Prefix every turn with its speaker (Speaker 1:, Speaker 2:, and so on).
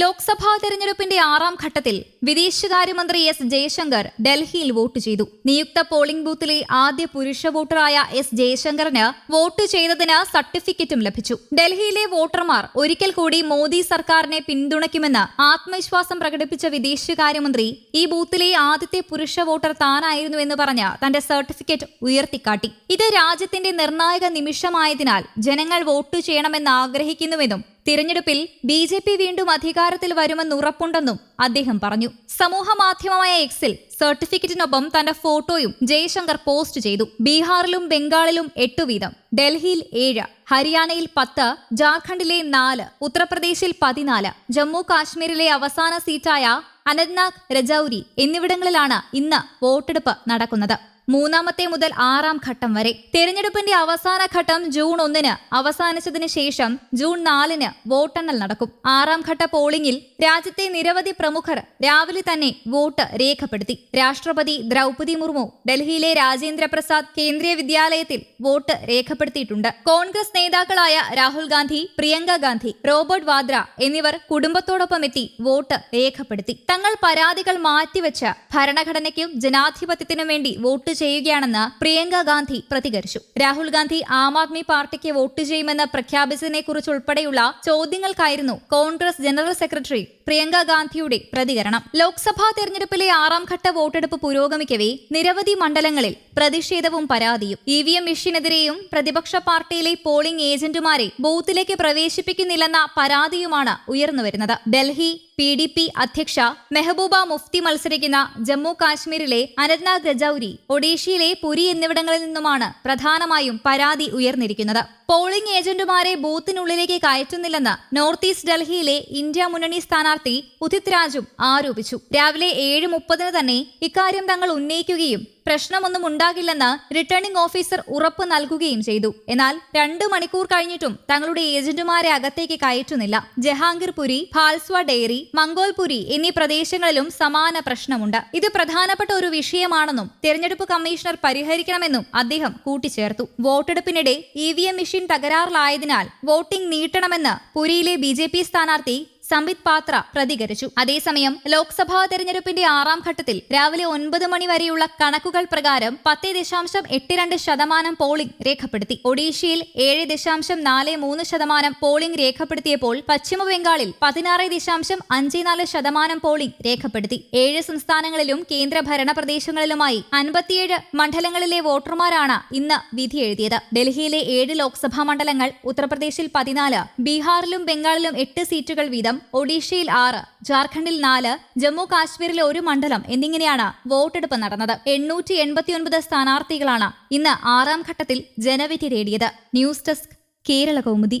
Speaker 1: ലോക്സഭാ തെരഞ്ഞെടുപ്പിന്റെ ആറാം ഘട്ടത്തിൽ വിദേശകാര്യമന്ത്രി എസ് ജയശങ്കർ ഡൽഹിയിൽ വോട്ട് ചെയ്തു. നിയുക്ത പോളിംഗ് ബൂത്തിലെ ആദ്യ പുരുഷ വോട്ടറായ എസ് ജയശങ്കറിന് വോട്ട് ചെയ്തതിന് സർട്ടിഫിക്കറ്റും ലഭിച്ചു. ഡൽഹിയിലെ വോട്ടർമാർ ഒരിക്കൽ കൂടി മോദി സർക്കാരിനെ പിന്തുണയ്ക്കുമെന്ന് ആത്മവിശ്വാസം പ്രകടിപ്പിച്ച വിദേശകാര്യമന്ത്രി ഈ ബൂത്തിലെ ആദ്യത്തെ പുരുഷ വോട്ടർ താനായിരുന്നു എന്ന് പറഞ്ഞ് തന്റെ സർട്ടിഫിക്കറ്റ് ഉയർത്തിക്കാട്ടി. ഇത് രാജ്യത്തിന്റെ നിർണായക നിമിഷമായതിനാൽ ജനങ്ങൾ വോട്ട് ചെയ്യണമെന്ന് ആഗ്രഹിക്കുന്നുവെന്നും തിരഞ്ഞെടുപ്പിൽ ബി ജെ പി വീണ്ടും അധികാരത്തിൽ വരുമെന്ന് ഉറപ്പുണ്ടെന്നും അദ്ദേഹം പറഞ്ഞു. സമൂഹ മാധ്യമമായ എക്സിൽ സർട്ടിഫിക്കറ്റിനൊപ്പം തന്റെ ഫോട്ടോയും ജയശങ്കർ പോസ്റ്റ് ചെയ്തു. ബീഹാറിലും ബംഗാളിലും എട്ടു വീതം. ഡൽഹിയിൽ ഏഴ് ഹരിയാനയിൽ പത്ത് ജാർഖണ്ഡിലെ നാല് ഉത്തർപ്രദേശിൽ പതിനാല് ജമ്മു കാശ്മീരിലെ അവസാന സീറ്റായ അനന്ത്നാഗ് രജൌരി എന്നിവിടങ്ങളിലാണ് ഇന്ന് വോട്ടെടുപ്പ് നടക്കുന്നത്. മൂന്നാമത്തെ മുതൽ ആറാം ഘട്ടം വരെ. തെരഞ്ഞെടുപ്പിന്റെ അവസാന ഘട്ടം ജൂൺ ഒന്നിന്. അവസാനിച്ചതിന് ശേഷം ജൂൺ നാലിന് വോട്ടെണ്ണൽ നടക്കും. ആറാം ഘട്ട പോളിംഗിൽ രാജ്യത്തെ നിരവധി പ്രമുഖർ രാവിലെ തന്നെ വോട്ട് രേഖപ്പെടുത്തി. രാഷ്ട്രപതി ദ്രൗപതി മുർമു ഡൽഹിയിലെ രാജേന്ദ്ര പ്രസാദ് കേന്ദ്രീയ വിദ്യാലയത്തിൽ വോട്ട് രേഖപ്പെടുത്തിയിട്ടുണ്ട്. കോൺഗ്രസ് നേതാക്കളായ രാഹുൽ ഗാന്ധി പ്രിയങ്ക ഗാന്ധി റോബർട്ട് വാദ്ര എന്നിവർ കുടുംബത്തോടൊപ്പം എത്തി വോട്ട് രേഖപ്പെടുത്തി. തങ്ങൾ പരാതികൾ മാറ്റിവെച്ച് ഭരണഘടനയ്ക്കും ജനാധിപത്യത്തിനും വേണ്ടി വോട്ട് ചെയ്യുകയാണെന്ന് പ്രിയങ്ക ഗാന്ധി പ്രതികരിച്ചു. രാഹുൽ ഗാന്ധി ആം ആദ്മി പാർട്ടിക്ക് വോട്ട് ചെയ്യുമെന്ന് പ്രഖ്യാപിച്ചതിനെ കുറിച്ചുൾപ്പെടെയുള്ള ചോദ്യങ്ങൾക്കായിരുന്നു കോൺഗ്രസ് ജനറൽ സെക്രട്ടറി പ്രിയങ്ക ഗാന്ധിയുടെ പ്രതികരണം. ലോക്സഭാ തെരഞ്ഞെടുപ്പിലെ ആറാം ഘട്ട വോട്ടെടുപ്പ് പുരോഗമിക്കവേ നിരവധി മണ്ഡലങ്ങളിൽ പ്രതിഷേധവും പരാതിയും. ഇ വി എം മെഷീനെതിരെയും പ്രതിപക്ഷ പാർട്ടിയിലെ പോളിംഗ് ഏജന്റുമാരെ ബൂത്തിലേക്ക് പ്രവേശിപ്പിക്കുന്നില്ലെന്ന പരാതിയുമാണ് ഉയർന്നുവരുന്നത്. ഡൽഹി പി ഡി പി അധ്യക്ഷ മെഹബൂബ മുഫ്തി മത്സരിക്കുന്ന ജമ്മു കാശ്മീരിലെ അനന്ത്നാഗ് രജൌരി ഒഡീഷയിലെ പുരി എന്നിവിടങ്ങളിൽ നിന്നുമാണ് പ്രധാനമായും പരാതി ഉയർന്നിരിക്കുന്നത്. പോളിംഗ് ഏജന്റുമാരെ ബൂത്തിനുള്ളിലേക്ക് കയറ്റുന്നില്ലെന്ന് നോർത്ത് ഈസ്റ്റ് ഡൽഹിയിലെ ഇന്ത്യ മുന്നണി സ്ഥാനാർത്ഥി ഉദിത് രാജും ആരോപിച്ചു. രാവിലെ ഏഴ് മുപ്പതിന് തന്നെ ഇക്കാര്യം തങ്ങൾ ഉന്നയിക്കുകയും പ്രശ്നമൊന്നും ഉണ്ടാകില്ലെന്ന് റിട്ടേണിംഗ് ഓഫീസർ ഉറപ്പ് നൽകുകയും ചെയ്തു. എന്നാൽ രണ്ടു മണിക്കൂർ കഴിഞ്ഞിട്ടും തങ്ങളുടെ ഏജന്റുമാരെ അകത്തേക്ക് കയറ്റുന്നില്ല. ജഹാംഗീർപുരി ഭാൽസ്വ ഡെയറി മംഗോൽപുരി എന്നീ പ്രദേശങ്ങളിലും സമാന പ്രശ്നമുണ്ട്. ഇത് പ്രധാനപ്പെട്ട ഒരു വിഷയമാണെന്നും തെരഞ്ഞെടുപ്പ് കമ്മീഷണർ പരിഹരിക്കണമെന്നും അദ്ദേഹം കൂട്ടിച്ചേർത്തു. വോട്ടെടുപ്പിനിടെ ഇ വി എം മെഷീൻ തകരാറിലായതിനാൽ വോട്ടിംഗ് നീട്ടണമെന്ന് പുരിയിലെ ബി ജെ പി സ്ഥാനാർത്ഥി സംബിത് പാത്ര പ്രതികരിച്ചു. അതേസമയം ലോക്സഭാ തെരഞ്ഞെടുപ്പിന്റെ ആറാം ഘട്ടത്തിൽ രാവിലെ ഒൻപത് മണി വരെയുള്ള കണക്കുകൾ പ്രകാരം പത്ത് ദശാംശം എട്ട് രണ്ട് ശതമാനം പോളിംഗ് രേഖപ്പെടുത്തി. ഒഡീഷയിൽ ഏഴ് ദശാംശം നാല് മൂന്ന് ശതമാനം പോളിംഗ് രേഖപ്പെടുത്തിയപ്പോൾ പശ്ചിമ ബംഗാളിൽ പതിനാറ് ദശാംശം അഞ്ച് നാല് ശതമാനം പോളിംഗ് രേഖപ്പെടുത്തി. ഏഴ് സംസ്ഥാനങ്ങളിലും കേന്ദ്ര ഭരണ പ്രദേശങ്ങളിലുമായി അൻപത്തിയേഴ് മണ്ഡലങ്ങളിലെ വോട്ടർമാരാണ് ഇന്ന് വിധി എഴുതിയത്. ഡൽഹിയിലെ ഏഴ് ലോക്സഭാ മണ്ഡലങ്ങൾ ഉത്തർപ്രദേശിൽ പതിനാല് ബീഹാറിലും ബംഗാളിലും എട്ട് സീറ്റുകൾ വീതം ഒഡീഷയിൽ ആറ് ജാർഖണ്ഡിൽ നാല് ജമ്മു കാശ്മീരിലെ ഒരു മണ്ഡലം എന്നിങ്ങനെയാണ് വോട്ടെടുപ്പ് നടന്നത്. എണ്ണൂറ്റി എൺപത്തിയൊൻപത് സ്ഥാനാർത്ഥികളാണ് ഇന്ന് ആറാം ഘട്ടത്തിൽ ജനവിധി തേടിയത്. News desk Kerala Kaumudi